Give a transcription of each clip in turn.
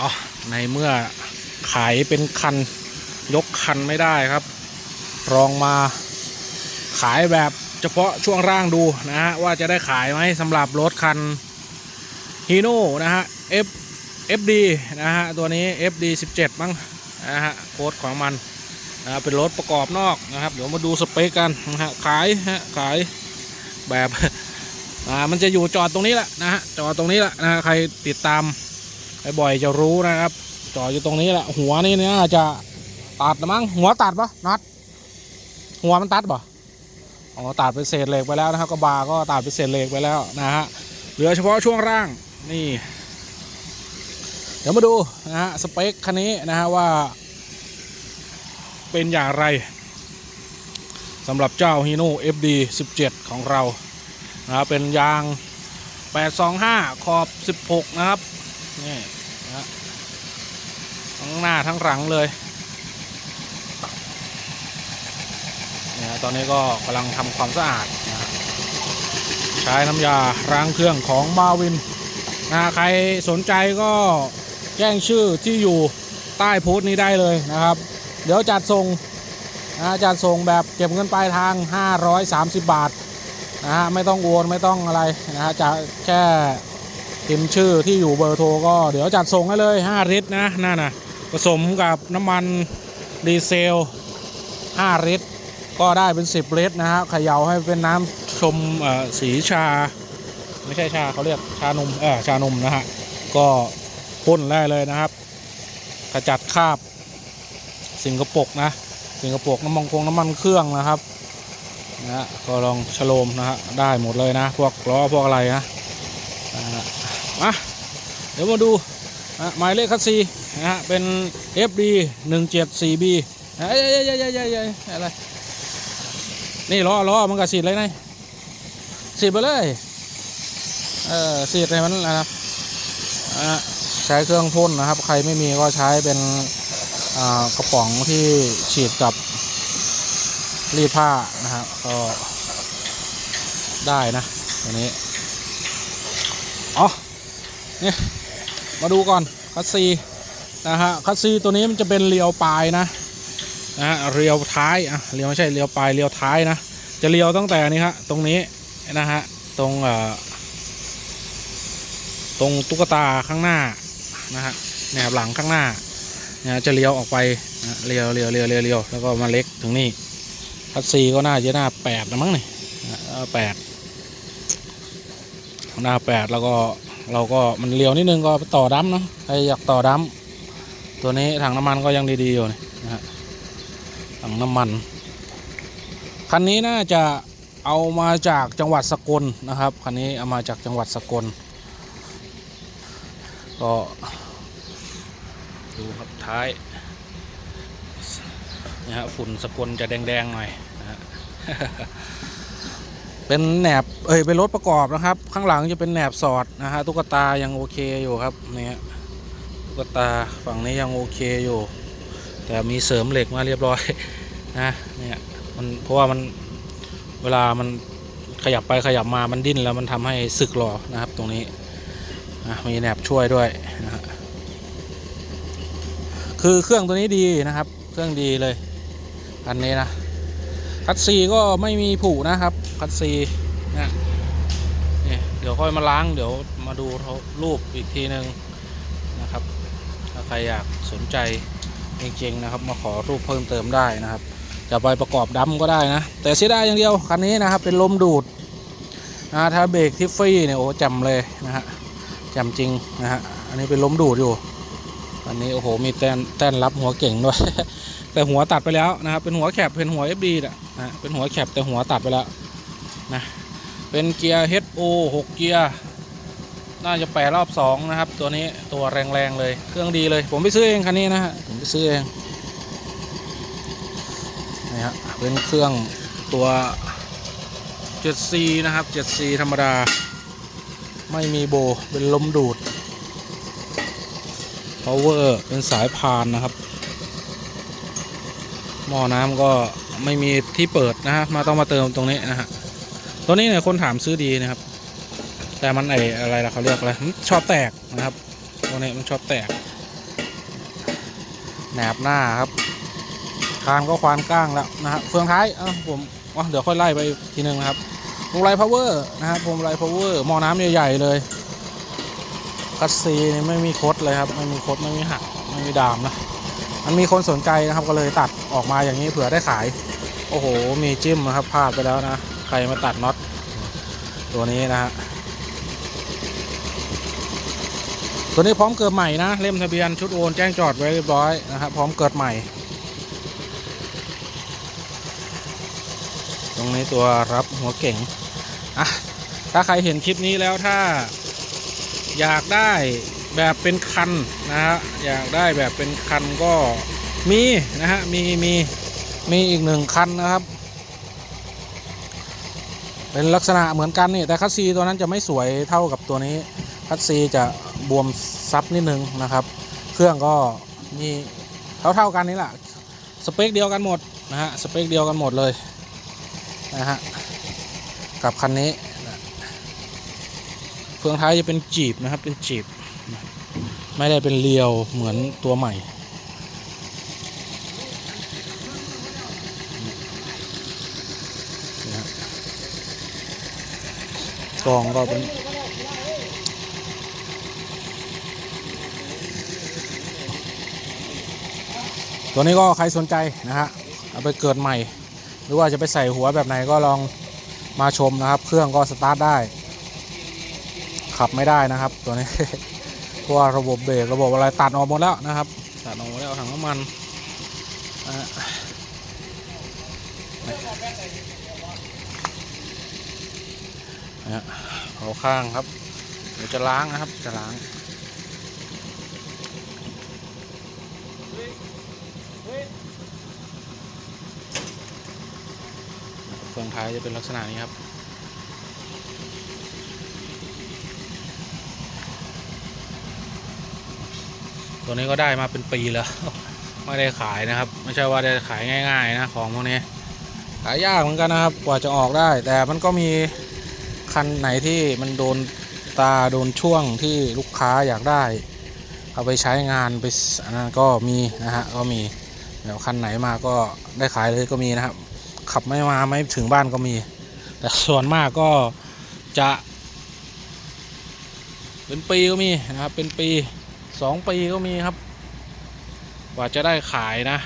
อ๋อในเมื่อขายเป็นคันยกคันไม่ได้ครับลองมาขายแบบเฉพาะช่วงร่างดูนะฮะว่าจะได้ขายไหมสำหรับรถคันฮีโน่นะฮะ F FD นะฮะตัวนี้ FD 17มั้งนะฮะโค้ดของมันนะเป็นรถประกอบนอกนะครับเดี๋ยวมาดูสเปคกันนะฮะขายฮะขายแบบอ่ามันจะอยู่จอดตรงนี้แหละนะฮะจอดตรงนี้แหละนะฮะใครติดตาม ไปบ่อยจะรู้นะครับจอดอยู่ตรงนี้แหละ หัวนี่เนี่ยจะตัดมั้งหัวตัดปะน็อตหัวมันตัดปะอ๋อตัดเป็นเศษเหล็กไปแล้วนะครับกระบะก็ตัดเป็นเศษเหล็กไปแล้วนะฮะเหลือเฉพาะช่วงล่างนี่ เดี๋ยวมาดูนะฮะสเปคคันนี้นะฮะว่า เป็นอย่างไรสำหรับเจ้า Hino FD 17 ของเรานะครับเป็นยาง 825 ขอบ 16 นะครับ นี่นะทั้งหน้าทั้งหลังเลยเนี่ยฮะตอนนี้ก็กำลังทำความสะอาดนะใช้น้ำยาล้างเครื่องของมาวินนะฮะใครสนใจก็แจ้งชื่อที่อยู่ใต้โพสต์นี้ได้เลยนะครับ เดี๋ยวจัดส่งนะจัดส่งแบบเก็บเงินปลายทาง 530 บาทนะฮะไม่ต้องโอนไม่ต้องอะไรนะฮะจะแค่ พิมพ์ชื่อที่อยู่เบอร์โทรก็เดี๋ยวจัดส่งให้เลย 5 ลิตรนะนั่นนะผสมกับน้ำมันดีเซล 5 ลิตร ก็ได้เป็น 10 ลิตรนะฮะเขย่าให้เป็นน้ำชมอ่อสีชา ไม่ใช่ชาเขาเรียกชานมเออชานมนะฮะก็พ่นได้เลยนะครับขจัดคราบสิ่งกระปรกนะสิ่งกระปรกน้ำมันคงน้ำมันเครื่องนะครับนะฮะก็ลองฉโลมนะฮะได้หมดเลยนะ พวกล้อพวกอะไรนะนะ มาเดี๋ยวมาดูหมายเลขคัสซีนะฮะเป็น FD 174B เอ้ยเอ้ยเอ้ยเอ้ยเอ้ยยอะไรนี่ล้อล้อมันก็สีดเลยนะสีดไปเลยเออสีดให้มันนะครับอะใช้เครื่องพ่นนะครับ ใครไม่มีก็ใช้เป็นอ่ากระป๋องที่ฉีดกับรีดผ้านะครับก็ได้นะตัวนี้อ๋อ นี่มาดูก่อนคัสซีนะฮะคัสซีตัวนี้มันจะเป็นเรียวปลายนะนะฮะเรียวท้ายอะเรียวไม่ใช่เรียวปลายเรียวท้ายนะจะเรียวตั้งแต่นี้ฮะตรงนี้นะฮะตรงเอ่อตรงตุ๊กตาข้างหน้านะฮะแนบหลังข้างหน้านะจะเลี้ยวออกไปนะเลี้ยวเลี้ยวเลี้ยวเลี้ยวเลี้ยวแล้วก็มาเล็กตรงนี้คัสซีก็น่าจะหน้าแปดนะมั้งนี่นะเออแปดหน้าแปดแล้วก็ เราก็มันเลี้ยวนิดนึงก็ไปต่อดั้มเนาะใครอยากต่อดั้มตัวนี้ถังน้ำมันก็ยังดีๆอยู่นะฮะถังน้ำมัน คันนี้น่าจะเอามาจากจังหวัดสกลนะครับคันนี้เอามาจากจังหวัดสกล ก็ดูครับท้ายนะฮะฝุ่นสกลจะแดงๆหน่อยนะฮะ เป็นแหนบเอ้ยเป็นรถประกอบนะครับ ข้างหลังจะเป็นแหนบสอดนะฮะตุ๊กตายังโอเคอยู่ครับเนี่ยตุ๊กตาฝั่งนี้ยังโอเคอยู่ แต่มีเสริมเหล็กมาเรียบร้อยนะเนี่ยมันเพราะว่ามันเวลามันขยับไปขยับมามันดิ้นแล้วมันทำให้สึกหรอนะครับตรงนี้นะมีแหนบช่วยด้วยนะฮะคือเครื่องตัวนี้ดีนะครับ เครื่องดีเลยอันนี้นะคัดซีก็ไม่มีผุนะครับ คัดซีนะนี่เดี๋ยวค่อยมาล้างเดี๋ยวมาดูรูปอีกทีหนึ่งนะครับ ถ้าใครอยากสนใจจริงๆนะครับ มาขอรูปเพิ่มเติมได้นะครับ จะไปประกอบดัมก็ได้นะ แต่เสียดายอย่างเดียวคันนี้นะครับเป็นลมดูดนะถ้าเบรกทิฟฟี่เนี่ยโอ้แจำเลยนะฮะแจำจริงนะฮะอันนี้เป็นลมดูดอยู่อันนี้โอ้โหมีแต้นแต้นรับหัวเก่งด้วยแต่หัวตัดไปแล้วนะครับเป็นหัวแคบเป็นหัว FD น่ะนะเป็นหัวแคบแต่หัวตัดไปแล้ว นะเป็นเกียร์ HO 6 เกียร์ น่าจะแปดรอบสองนะครับ ตัวนี้ตัวแรงๆเลยเครื่องดีเลย ผมไปซื้อเองคันนี้นะฮะผมไปซื้อเองนี่ฮะเป็นเครื่องตัว 7C นะครับ 7C ธรรมดา ไม่มีโบเป็นลมดูด power เป็นสายพานนะครับ หม้อน้ำก็ไม่มีที่เปิดนะฮะมาต้องมาเติมตรงนี้นะฮะ ตัวนี้เนี่ยคนถามซื้อดีนะครับ แต่มันไออะไรล่ะเขาเรียกอะไรชอบแตกนะครับตัวนี้มันชอบแตกแหนบหน้าครับคานก็ควานก้างแล้วนะฮะเฟืองท้ายเอ้าผมอ๋อเดี๋ยวค่อยไล่ไปอีกทีหนึงนะครับพวงไลพาวเวอร์นะครับพวงไลพาวเวอร์มอน้ำใหญ่ๆเลยคัสซีนี่ไม่มีคดเลยครับไม่มีคดไม่มีหักไม่มีดามนะมันมีคนสนใจนะครับก็เลยตัดออกมาอย่างนี้เผื่อได้ขาย โอ้โหมีจิ้มนะครับพลาดไปแล้วนะ ใครมาตัดน็อตตัวนี้นะฮะตัวนี้พร้อมเกิดใหม่นะเล่มทะเบียนชุดโอนแจ้งจอดไว้เรียบร้อยนะครับพร้อมเกิดใหม่ ตรงนี้ตัวรับหัวเก่งอะถ้าใครเห็นคลิปนี้แล้วถ้าอยากได้แบบเป็นคันนะฮะอยากได้แบบเป็นคันก็มีนะฮะมีมีมีอีกหนึ่งคันนะครับ เป็นลักษณะเหมือนกันนี่แต่คัสซีตัวนั้นจะไม่สวยเท่ากับตัวนี้ คัสซีจะบวมซับนิดนึงนะครับ เครื่องก็นี่เท่าเท่าๆกันนี่แหละสเปคเดียวกันหมดนะฮะสเปคเดียวกันหมดเลยนะฮะกับคันนี้นะเฟืองท้ายจะเป็นจีบนะครับเป็นจีบ ไม่ได้เป็นเรียวเหมือนตัวใหม่ นะฮะ กองก็เป็นตัวนี้ก็ใครสนใจนะฮะเอาไปเกิดใหม่ หรือว่าจะไปใส่หัวแบบไหนก็ลองมาชมนะครับ เครื่องก็สตาร์ทได้ ขับไม่ได้นะครับตัวนี้เพราะว่าระบบเบรกระบบอะไรตัดออกหมดแล้วนะครับ ตัดออกหมดแล้วถังน้ำมันนะฮะ นะเอาข้างครับ เดี๋ยวจะล้างนะครับ จะล้างเฟืองท้ายจะเป็นลักษณะนี้ครับตัวนี้ก็ได้มาเป็นปีแล้ว ไม่ได้ขายนะครับ ไม่ใช่ว่าได้ขายง่าย ๆ นะ ของพวกนี้ ขายยากเหมือนกันนะครับ กว่าจะออกได้ แต่มันก็มี คันไหนที่มันโดนตาโดนช่วงที่ลูกค้าอยากได้ เอาไปใช้งานไปอันนั้นก็มีนะฮะก็มีเดี๋ยวคันไหนมาก็ได้ขายเลยก็มีนะครับ ขับไม่มาไม่ถึงบ้านก็มี แต่ส่วนมากก็จะ เป็นปีก็มีนะครับเป็นปีสองปีก็มีครับ กว่าจะได้ขายนะ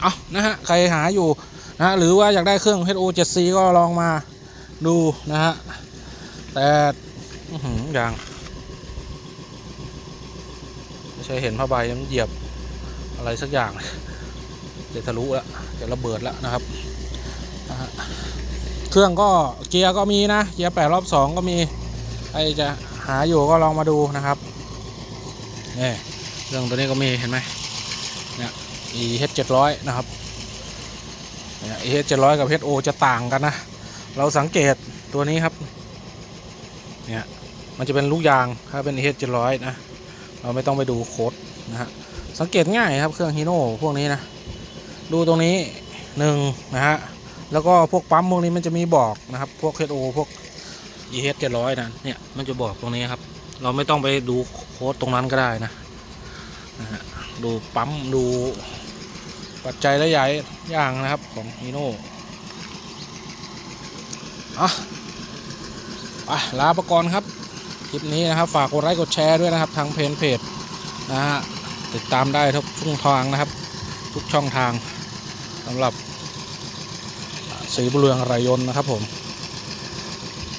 เอานะฮะใครหาอยู่นะฮะหรือว่าอยากได้เครื่อง HO 7C ก็ลองมา ดูนะฮะ แต่อื้อหืออย่างไม่ใช่เห็นผ้าใบมันเหยียบอะไรสักอย่างจะทะลุแล้วจะระเบิดแล้วนะครับนะเครื่องก็เกียร์ก็มีนะ เกียร์แปดรอบสองก็มีใครจะหาอยู่ก็ลองมาดูนะครับนี่เครื่องตัวนี้ก็มีเห็นไหมเนี่ย EH 700 นะครับเนี่ย EH 700 กับ HO จะต่างกันนะ เราสังเกตตัวนี้ครับ เนี่ย มันจะเป็นลูกยางถ้าเป็น EH 700นะ เราไม่ต้องไปดูโค้ดนะฮะ สังเกตง่ายครับเครื่องฮีโน่พวกนี้นะ ดูตรงนี้หนึ่งนะฮะ แล้วก็พวกปั๊มพวกนี้มันจะมีบอกนะครับ พวก HO พวก EH 700นะเนี่ย มันจะบอกตรงนี้ครับ เราไม่ต้องไปดูโค้ดตรงนั้นก็ได้นะนะฮะดูปั๊มดูปัจจัยและใหญ่ย่างนะครับของฮีโน่ อะไปลาประกรณ์ครับ คลิปนี้นะครับ ฝากกดไลค์กดแชร์ด้วยนะครับ ทางเพจเพจนะฮะติดตามได้ทุกช่องทางนะครับ ทุกช่องทางสำหรับสีบุเรืองไรยนนะครับผม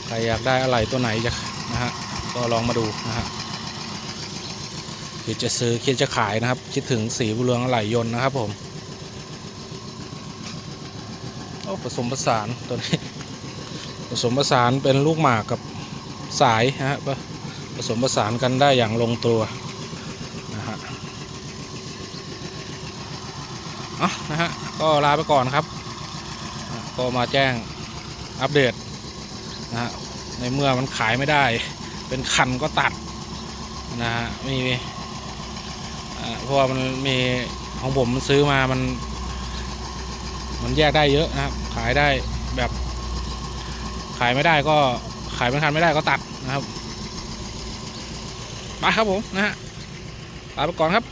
ใครอยากได้อะไรตัวไหนจะนะฮะก็ลองมาดูนะฮะคิดจะซื้อคิดจะขายนะครับ คิดถึงสีบุเรืองไรยนนะครับผมโอ้ผสมผสานตัวนี้ สมผสานเป็นลูกหมากกับสายนะฮะผสมผสานกันได้อย่างลงตัวนะฮะอะนะฮะก็ลาไปก่อนครับ ก็มาแจ้งอัปเดตนะฮะในเมื่อมันขายไม่ได้ เป็นคันก็ตัดนะฮะมีเพราะว่ามันมีของผมมันซื้อมามัน มันแยกได้เยอะนะครับ ขายได้แบบ ขายไม่ได้ก็ขายเป็นคันไม่ได้ก็ตัดนะครับไปครับผมนะฮะลาไปก่อนครับ